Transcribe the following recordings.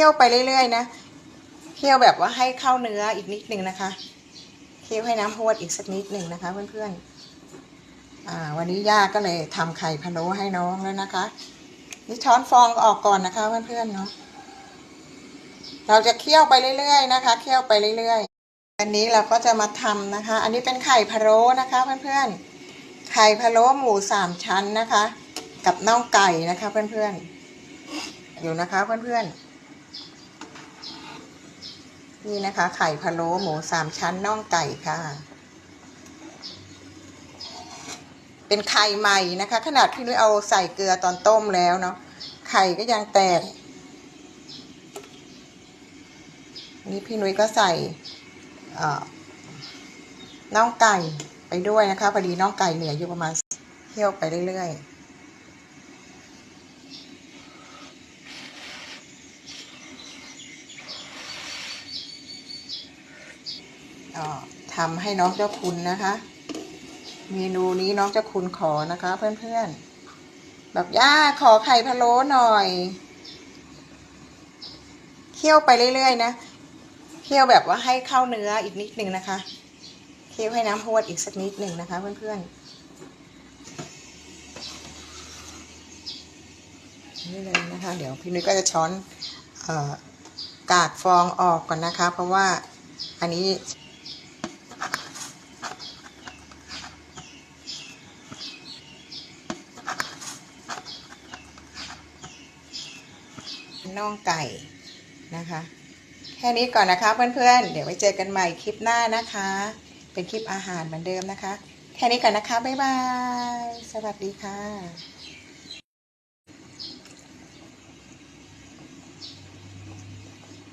คี่ยวไปเรื่อยๆนะเคี่ยวแบบว่าให้เข้าเนื้ออีกนิดนึงนะคะเคี่ยวให้น้ำพวดอีกสักนิดหนึ่งนะคะเพื่อนๆวันนี้ย่าก็เลยทำไข่พะโล้ให้น้องแล้วนะคะนี่ช้อนฟองออกก่อนนะคะเพื่อนๆเนาะเราจะเคี่ยวไปเรื่อยๆนะคะเคี่ยวไปเรื่อยๆ อันนี้เราก็จะมาทำนะคะ อันนี้เป็นไข่พะโล้นะคะเพื่อนๆไข่พะโล้หมูสามชั้นนะคะ กับน่องไก่นะคะเพื่อนๆอยู่นะคะเพื่อนๆ นี่นะคะ ไข่พะโล้หมูสามชั้นน่องไก่ค่ะ เป็นไข่ใหม่นะคะ ขนาดพี่นุ้ยเอาใส่เกลือตอนต้มแล้วเนาะไข่ก็ยังแตก นี่พี่นุ้ยก็ใส่น่องไก่ไปด้วยนะคะพอดีน่องไก่เหลืออยู่ประมาณเคี่ยวไปเรื่อยๆ ทำให้น้องเจ้าคุณนะคะ เมนูนี้น้องเจ้าคุณขอนะคะ เพื่อนๆแบบย่าขอไข่พะโล้หน่อยเคี่ยวไปเรื่อยๆนะเคี่ยวแบบว่าให้เข้าเนื้ออีกนิดนึงนะคะเคี่ยวให้น้ำพวดอีกสักนิดหนึ่งนะคะ เพื่อนๆนี่เลยนะคะ เดี๋ยวพี่นุ้ยก็จะช้อนออกากฟองออกก่อนนะคะ เพราะว่าอันนี้ น่องไก่นะคะ แค่นี้ก่อนนะคะเพื่อนๆ เดี๋ยวไว้เจอกันใหม่คลิปหน้านะคะ เป็นคลิปอาหารเหมือนเดิมนะคะ แค่นี้ก่อนนะคะ บ๊ายบาย สวัสดีค่ะ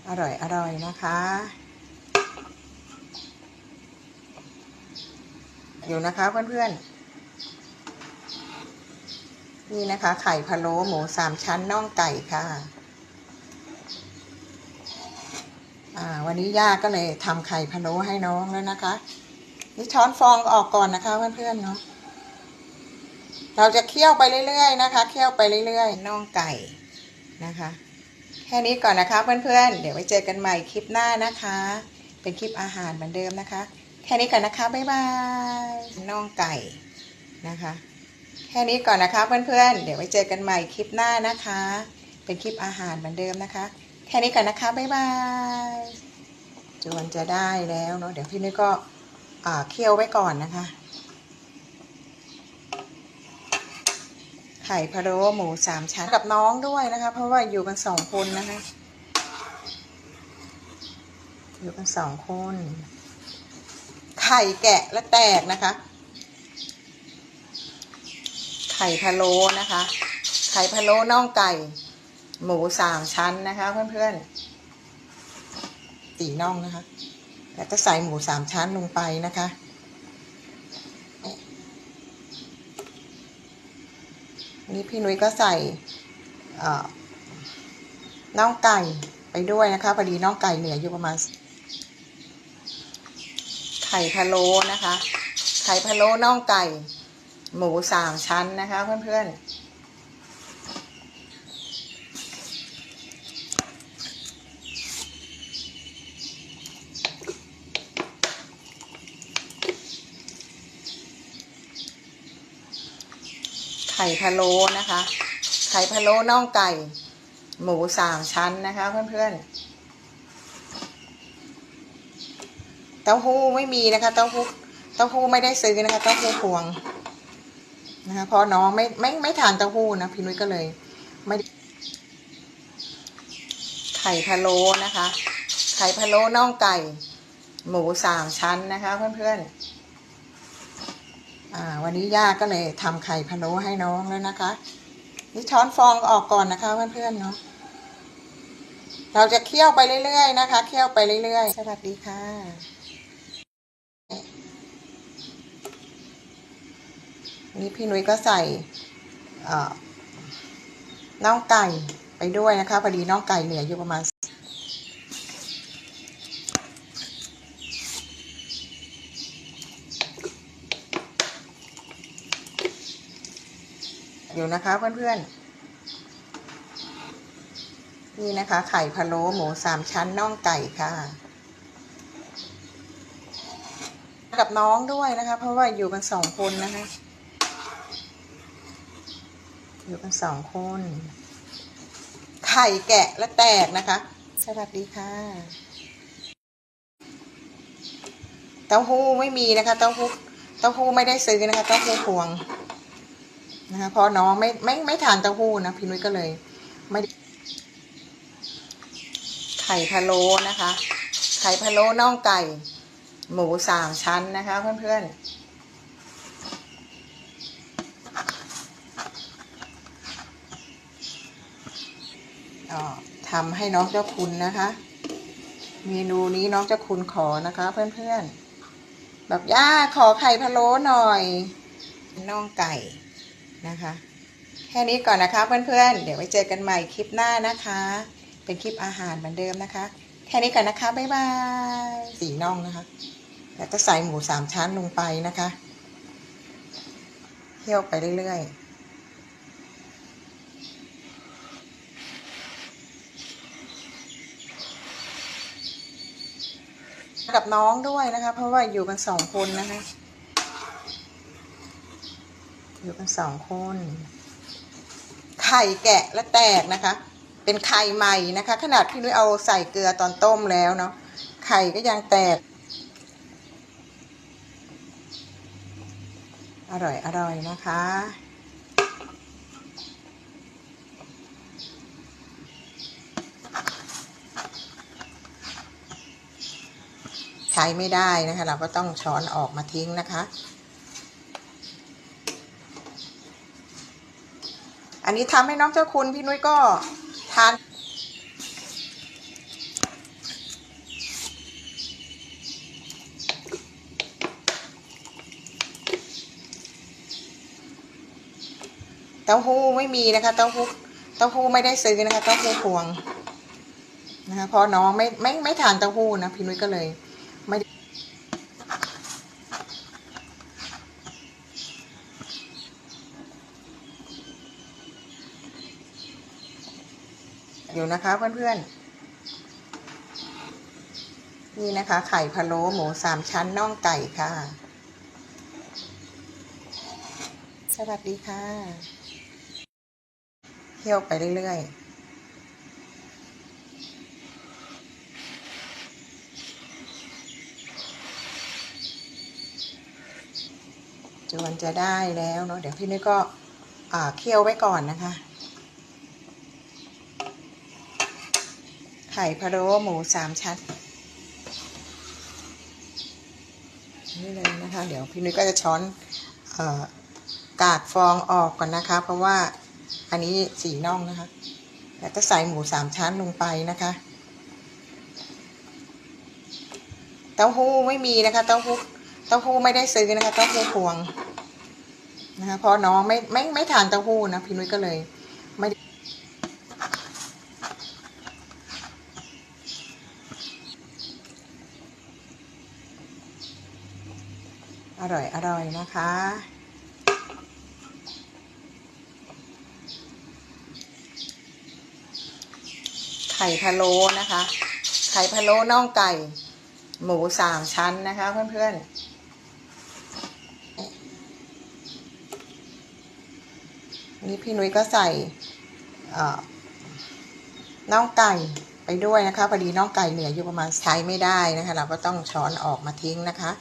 อร่อย อร่อยนะคะ อยู่นะคะเพื่อนๆ นี่นะคะ ไข่พะโล้หมูสามชั้นน่องไก่ค่ะ อ่า วันนี้ย่าก็เลยทำไข่พะโล้ให้น้องแล้วนะคะ นี่ช้อนฟองออกก่อนนะคะเพื่อนๆเนาะเราจะเคี่ยวไปเรื่อยๆนะคะ เคี่ยวไปเรื่อยๆน่องไก่นะคะ แค่นี้ก่อนนะคะเพื่อนๆ เดี๋ยวไว้เจอกันใหม่คลิปหน้านะคะ เป็นคลิปอาหารเหมือนเดิมนะคะ แค่นี้ก่อนนะคะบ๊ายบายน่องไก่นะคะ แค่นี้ก่อนนะคะเพื่อนๆ เดี๋ยวไว้เจอกันใหม่คลิปหน้านะคะ เป็นคลิปอาหารเหมือนเดิมนะคะ แค่นี้ก่อนนะคะ บ๊ายบายจวนจะได้แล้วเนาะ เดี๋ยวพี่นุ้ยก็เคี่ยวไว้ก่อนนะคะ ไข่พะโล้หมูสามชั้นกับน้องด้วยนะคะ เพราะว่าอยู่กันสองคนนะคะ อยู่กันสองคน ไข่แกะและแตกนะคะ ไข่พะโล้นะคะ ไข่พะโล้น่องไก่ หมูสามชั้นนะคะเพื่อนๆตีน่องนะคะ แล้วก็ใส่หมูสามชั้นลงไปนะคะนี่พี่นุ้ยก็ใส่น่องไก่ไปด้วยนะคะพอดีน่องไก่เหลืออยู่ประมาณ ไข่พะโล้นะคะ ไข่พะโล้น่องไก่ หมูสามชั้นนะคะ เพื่อนๆ ไข่พะโล้นะคะ ไข่พะโล้น่องไก่ หมูสามชั้นนะคะเพื่อนๆ เต้าหู้ไม่มีนะคะ เต้าหู้ เต้าหู้ไม่ได้ซื้อนะคะ เต้าหู้พวงนะคะเพราะน้องไม่ไม่ไม่ทานเต้าหู้นะพี่นุ้ยก็เลย ไม่ไข่พะโล้นะคะ ไข่พะโล้น่องไก่ หมูสามชั้นนะคะ เพื่อนๆอ่า วันนี้ย่าก็เลยทำไข่พะโล้ให้น้องแล้วนะคะ นี่ช้อนฟองออกก่อนนะคะเพื่อนๆเนาะเราจะเคี่ยวไปเรื่อยๆนะคะเคี่ยวไปเรื่อยๆ สวัสดีค่ะ นี่พี่นุ้ยก็ใส่น่องไก่ไปด้วยนะคะพอดีน่องไก่เหลืออยู่ประมาณ อยู่นะคะเพื่อนๆ นี่นะคะ ไข่พะโล้หมูสามชั้นน่องไก่ค่ะ กับน้องด้วยนะคะ เพราะว่าอยู่กันสองคนนะคะ อยู่กันสองคน ไข่แกะและแตกนะคะ สวัสดีค่ะเต้าหู้ไม่มีนะคะ เต้าหู้ เต้าหู้ไม่ได้ซื้อนะคะ เต้าหู้พวง นะคะเพราะน้องไม่ไม่ไม่ทานเต้าหู้นะพี่นุ้ยก็เลย ไม่ไข่พะโล้นะคะ ไข่พะโล้น่องไก่ หมูสามชั้นนะคะ เพื่อนๆทำให้น้องเจ้าคุณนะคะ เมนูนี้น้องเจ้าคุณขอนะคะ เพื่อนๆแบบย่าขอไข่พะโล้หน่อยน่องไก่ นะคะ แค่นี้ก่อนนะคะเพื่อนๆ เดี๋ยวไว้เจอกันใหม่คลิปหน้านะคะ เป็นคลิปอาหารเหมือนเดิมนะคะ แค่นี้ก่อนนะคะ บ๊ายบาย สีน่องนะคะ แล้วก็ใส่หมูสามชั้นลงไปนะคะเคี่ยวไปเรื่อยๆกับน้องด้วยนะคะ เพราะว่าอยู่กันสองคนนะคะ อยู่กันสองคน ไข่แกะและแตกนะคะ เป็นไข่ใหม่นะคะ ขนาดพี่นุ้ยเอาใส่เกลือตอนต้มแล้วเนาะไข่ก็ยังแตก อร่อยอร่อยนะคะใช้ไม่ได้นะคะ เราก็ต้องช้อนออกมาทิ้งนะคะ อันนี้ทำให้น้องเจ้าคุณพี่นุ้ยก็ทานเต้าหู้ไม่มีนะคะเต้าหู้เต้าหู้ไม่ได้ซื้อนะคะเต้าหู้พวงนะคะเพราะน้องไม่ไม่ไม่ทานเต้าหู้นะพี่นุ้ยก็เลย ไม่ได้ อยู่นะคะเพื่อนๆ นี่นะคะ ไข่พะโล้หมูสามชั้นน่องไก่ค่ะ สวัสดีค่ะเที่ยวไปเรื่อยๆจวนจะได้แล้วเนาะเดี๋ยวพี่นุ้ยก็เคี่ยวไว้ก่อนนะคะ ไข่พะโล้หมูสามชั้นนี่เลยนะคะ เดี๋ยวพี่นุ้ยก็จะช้อนออกากฟองออกก่อนนะคะ เพราะว่าอันนี้สีน่องนะคะแล้วก็ใส่หมูสามชั้นลงไปนะคะเต้าหู้ไม่มีนะคะเต้าหู้เต้าหู้ไม่ได้ซื้อนะคะเต้าหู้พวงนะคะเพราะน้องไม่ไม่ไม่ทานเต้าหู้นะพี่นุ้ยก็เลย ไม่ได้อ ร่อยอร่อยนะคะ ไข่พะโล้นะคะ ไข่พะโล้น่องไก่ หมูสามชั้นนะคะ เพื่อนๆนี่พี่นุ้ยก็ใส่น่องไก่ไปด้วยนะคะพอดีน่องไก่เหลืออยู่ประมาณใช้ไม่ได้นะคะ เราก็ต้องช้อนออกมาทิ้งนะคะ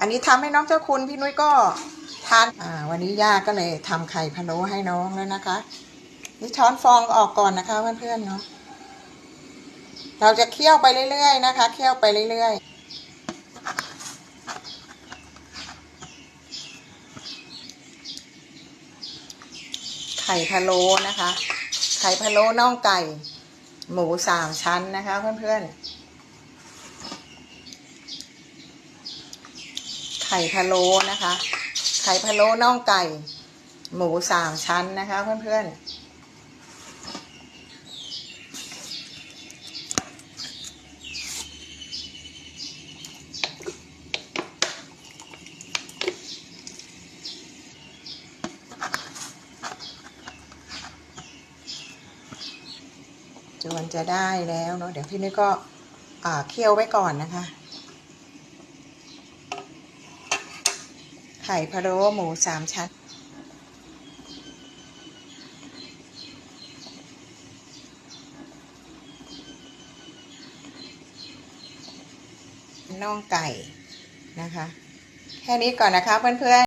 อันนี้ทำให้น้องเจ้าคุณพี่นุ้ยก็ทานอ่าวันนี้ย่าก็เลยทำไข่พะโล้ให้น้องแล้วนะคะ นี่ช้อนฟองออกก่อนนะคะเพื่อนๆเนาะเราจะเคี่ยวไปเรื่อยๆนะคะเคี่ยวไปเรื่อยๆไข่พะโล้นะคะ ไข่พะโล้น่องไก่ หมูสามชั้นนะคะ เพื่อนๆ ไข่พะโล้นะคะ ไข่พะโล้น่องไก่ หมูสามชั้นนะคะ เพื่อนๆจนจะได้แล้วเนาะเดี๋ยวพี่นี่ก็เคี่ยวไว้ก่อนนะคะ ข่พะโล้หมูสามชั้น น่องไก่นะคะ แค่นี้ก่อนนะคะเพื่อนๆ